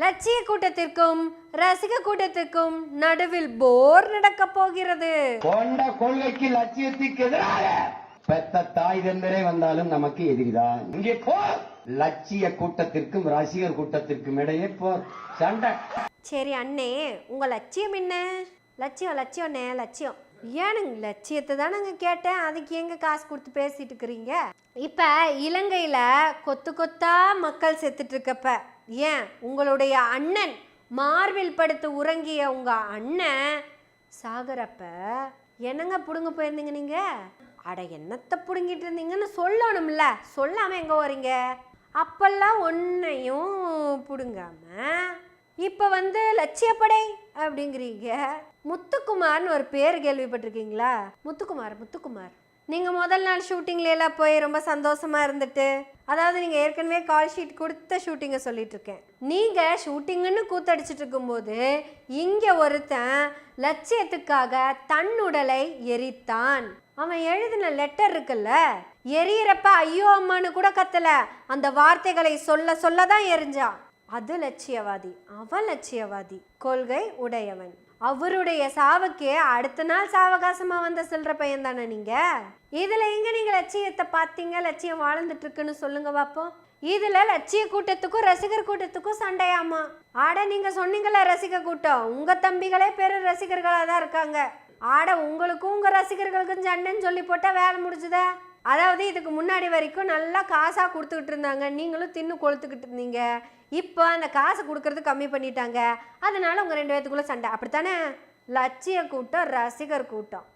லட்சிய கூட்டத்திற்கும் ரசிக கூட்டத்திற்கும் நடுவில் போர் நடக்க போகிறது. கொண்ட கொள்கைக்கு லட்சியத்துக்கு எதிராக பெத்த தாய் தந்தரே வந்தாலும் நமக்கு எதிரிதான். இங்கே போர். லட்சிய கூட்டத்திற்கும் ரசிகர் கூட்டத்திற்கும் இடையே போர். சண்டை. சரி அண்ணே உங்க லட்சியம் என்ன? லட்சியம் லட்சியம்ண்ணே லட்சியம். ஏனுங்க லட்சியத்தை தானங்க கேட்டேன். அதுக்கு எங்க காசு கொடுத்து பேசிட்டு இருக்கிறீங்க? இப்ப இலங்கையில கொத்து கொத்தா மக்கள் செத்துட்டு இருக்கப்ப ஏன்? உங்களுடைய அண்ணன் மார்பில் படுத்து உறங்கிய உங்க அண்ணன் சாகரப்ப என்னங்க புடுங்க போயிருந்தீங்க நீங்க? அட என்னத்தை புடுங்கிட்டு இருந்தீங்கன்னு சொல்லணும்ல. சொல்லாம எங்க வரீங்க அப்பெல்லாம் ஒன்னையும் புடுங்காம இப்போ வந்து லட்சியப்படை அப்படிங்கிறீங்க. முத்துக்குமார்னு ஒரு பேர் கேள்விப்பட்டிருக்கீங்களா? முத்துக்குமார் முத்துக்குமார். நீங்கள் முதல் நாள் ஷூட்டிங்ல எல்லாம் போய் ரொம்ப சந்தோஷமாக இருந்துட்டு அதாவது நீங்கள் ஏற்கனவே கால் ஷீட் கொடுத்த ஷூட்டிங்கை சொல்லிகிட்ருக்கேன் இருக்கேன் நீங்கள் ஷூட்டிங்குன்னு கூத்தடிச்சிட்டு இருக்கும்போது இங்கே ஒருத்தன் லட்சியத்துக்காக தன் உடலை எரித்தான். அவன் எழுதின லெட்டர் இருக்குல்ல எரியறப்ப ஐயோ அம்மான்னு கூட கத்தலை. அந்த வார்த்தைகளை சொல்ல சொல்ல தான் எரிஞ்சான். அது லட்சியவாதி அவன் லட்சியவாதி கொள்கை உடையவன். அவருடைய சாவுக்கே அடுத்த நாள் சாவகாசமா வந்த சில்லற பையன் தானே நீங்க? இதுல எங்க நீங்க லட்சியத்தை பார்த்தீங்க? லட்சியம் வாழ்ந்துட்டு இருக்குன்னு சொல்லுங்க பாப்போம். இதுல லட்சிய கூட்டத்துக்கும் ரசிகர் கூட்டத்துக்கும் சண்டையாமா? ஆட நீங்க சொன்னீங்களா ரசிக கூட்டம். உங்க தம்பிகளே பெரு ரசிகர்களா தான் இருக்காங்க. ஆட உங்களுக்கும் உங்க ரசிகர்களுக்கும் சண்டைன்னு சொல்லி போட்டா வேலை முடிஞ்சுதா? அதாவது இதுக்கு முன்னாடி வரைக்கும் நல்லா காசாக கொடுத்துக்கிட்டு இருந்தாங்க. நீங்களும் தின்னு கொளுத்துக்கிட்டு இருந்தீங்க. இப்போ அந்த காசு கொடுக்கறது கம்மி பண்ணிட்டாங்க. அதனால உங்கள் ரெண்டு பேத்துக்குள்ளே சண்டை. அப்படித்தானே? லட்சிய கூட்டம் ரசிகர் கூட்டம்.